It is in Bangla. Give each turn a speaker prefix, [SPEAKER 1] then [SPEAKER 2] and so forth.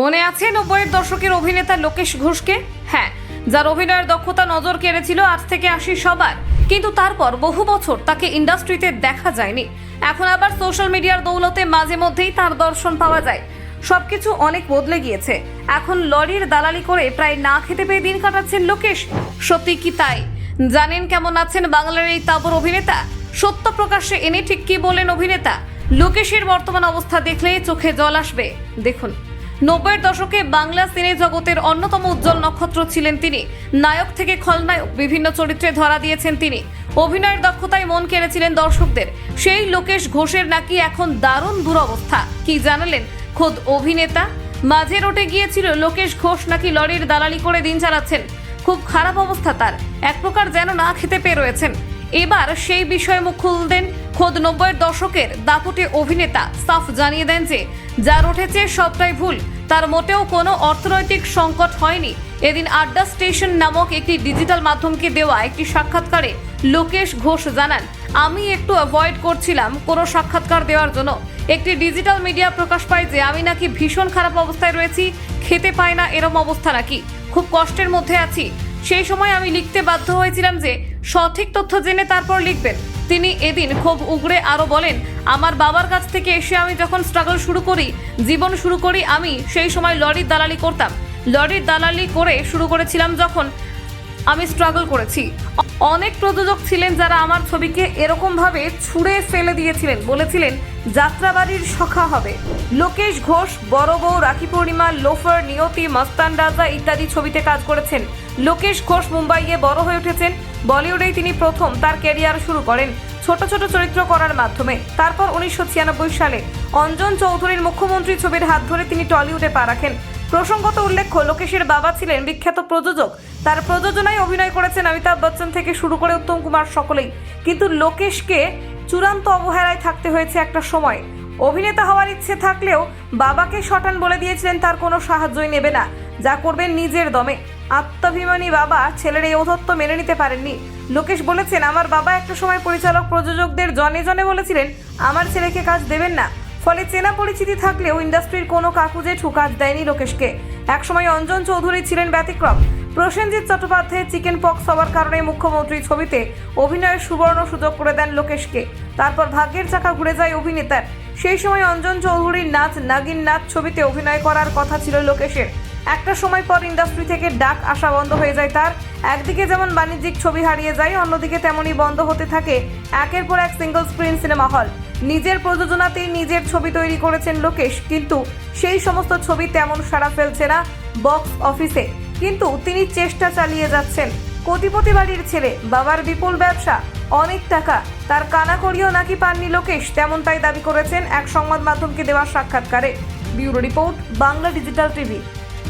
[SPEAKER 1] মনে আছে নব্বইয়ের দশকের অভিনেতা লোকেশ ঘোষকে? হ্যাঁ যার অভিনয়ের দক্ষতা নজর কেড়েছিল আজ থেকে আশি সবার। কিন্তু তারপর বহু বছর তাকে ইন্ডাস্ট্রিতে দেখা যায়নি। এখন আবার সোশ্যাল মিডিয়ার দৌলতে মাঝে মধ্যেই তার দর্শন পাওয়া যায়। সবকিছু অনেক বদলে গিয়েছে। এখন লরির দালালি করে প্রায় না খেতে পেয়ে দিন কাটাচ্ছেন লোকেশ। সত্যি কি তাই? জানেন কেমন আছেন বাংলার এই তাবর অভিনেতা? সত্য প্রকাশ্যে এনে ঠিক কি বলেন অভিনেতা? লোকেশের বর্তমান অবস্থা দেখলে চোখে জল আসবে। দেখুন। নব্বইয়ের দশকে বাংলা সিনে জগতের অন্যতম উজ্জ্বল নক্ষত্র ছিলেন তিনি। নায়ক থেকে খলনায়ক বিভিন্ন চরিত্রে ধরা দিয়েছেন তিনি। অভিনয়ের দক্ষতায় মন কেড়েছিলেন দর্শকদের। সেই লোকেশ ঘোষের নাকি এখন দারুণ দুরবস্থা। কি জানালেন খোদ অভিনেতা? মাঝে রোটে গিয়েছিল লোকেশ ঘোষ নাকি লরির দালালি করে দিন চালাচ্ছেন। খুব খারাপ অবস্থা তার। এক প্রকার যেন না খেতে পেয়ে রয়েছেন। এবার সেই বিষয়ে মুখ খুললেন খোদ নব্বইয়ের দশকের দাপুটে অভিনেতা। সাফ জানিয়ে দেন যে, যার উঠেছে সবটাই ভুল, তার মোটেও কোনো অর্থনৈতিক সংকট হয়নি। এদিন আড্ডা স্টেশন নামক একটি ডিজিটাল মাধ্যমকে দেওয়া একটি সাক্ষাৎকারে লোকেশ ঘোষ জানান, আমি একটু অ্যাভয়েড করছিলাম কোনো সাক্ষাৎকার দেওয়ার জন্য। একটি ডিজিটাল মিডিয়া প্রকাশ পায় যে, আমি নাকি ভীষণ খারাপ অবস্থায় রয়েছি, খেতে পাই না এরম অবস্থা নাকি। খুব কষ্টের মধ্যে আছি। সেই সময় আমি লিখতে বাধ্য হয়েছিলাম যে সঠিক তথ্য জেনে তারপর লিখবেন। তিনি এদিন খুব উগড়ে আরও বলেন, আমার বাবার কাছ থেকে এসে আমি যখন স্ট্রাগল শুরু করি, জীবন শুরু করি, আমি সেই সময় লরির দালালি করতাম। লরির দালালি করে শুরু করেছিলাম যখন আমি স্ট্রাগল করেছি। অনেক প্রযোজক ছিলেন যারা আমার ছবিকে এরকম ভাবে ছুঁড়ে ফেলে দিয়েছিলেন, বলেছিলেন, যাত্রাবাড়ির সখা হবে। লোকেশ ঘোষ, বড় বউ, রাখি পূর্ণিমা, লোফার, নিয়তি, মস্তান রাজা ইত্যাদি ছবিতে কাজ করেছেন। লোকেশ ঘোষ মুম্বাইয়ে বড় হয়ে উঠেছেন। বলিউডেই তিনি প্রথম তার ক্যারিয়ার শুরু করেন ছোট ছোট চরিত্র করার মাধ্যমে। তারপর উনিশশো ছিয়ানব্বই সালে অঞ্জন চৌধুরীর মুখ্যমন্ত্রী ছবির হাত ধরে তিনি টলিউডে পা রাখেন। প্রসঙ্গত উল্লেখ্য, লোকেশের বাবা ছিলেন বিখ্যাত প্রযোজক। তার প্রযোজনায় অভিনয় করেছেন অমিতাভ বচ্চন থেকে শুরু করে উত্তম কুমার সকলেই। কিন্তু লোকেশকে চূড়ান্ত অবহেলায় থাকতে হয়েছে একটা সময়। অভিনেতা হওয়ার ইচ্ছে থাকলেও বাবাকে শটান বলে দিয়েছিলেন তার কোনো সাহায্যই নেবে না। যা করবেন নিজের দমে। আত্মাভিমানী বাবা ছেলের এই ঔদ্ধত্য মেনে নিতে পারেননি। লোকেশ বলেছেন, আমার বাবা একটা সময় পরিচালক প্রযোজকদের জনে জনে বলেছিলেন, আমার ছেলেকে কাজ দেবেন না। ফলে চেনা পরিচিতি থাকলেও ইন্ডাস্ট্রির কোনো কাকুজে ঠুকাজ দেয়নি লোকেশকে। একসময় অঞ্জন চৌধুরী ছিলেন ব্যতিক্রম। প্রসেনজিৎ চট্টোপাধ্যায়ের চিকেন পক্স হওয়ার কারণে মুখ্যমন্ত্রী ছবিতে অভিনয়ের সুবর্ণ সুযোগ করে দেন লোকেশকে। তারপর ভাগ্যের চাকা ঘুরে যায় অভিনেতার। সেই সময় অঞ্জন চৌধুরীর নাচ নাগিন নাচ ছবিতে অভিনয় করার কথা ছিল লোকেশের। একটা সময় পর ইন্ডাস্ট্রি থেকে ডাক আসা বন্ধ হয়ে যায় তার। একদিকে যেমন বাণিজ্যিক ছবি হারিয়ে যায়, অন্যদিকে তেমনই বন্ধ হতে থাকে একের পর এক সিঙ্গল স্ক্রিন সিনেমা হল নিজের প্রযোজনাতেই নিজের ছবি তৈরি করেছেন লোকেশ, কিন্তু সেই সমস্ত ছবি তেমন সাড়া ফেলছে না বক্স অফিসে কিন্তু তিনি চেষ্টা চালিয়ে যাচ্ছেন। কোটিপতি বাড়ির ছেলে, বাবার বিপুল ব্যবসা, অনেক টাকা, তার কানাকড়িও নাকি পাননি লোকেশ, তেমনটাই দাবি করেছেন এক সংবাদ মাধ্যমকে দেওয়া সাক্ষাৎকারে। Bureau report, Bangla digital TV.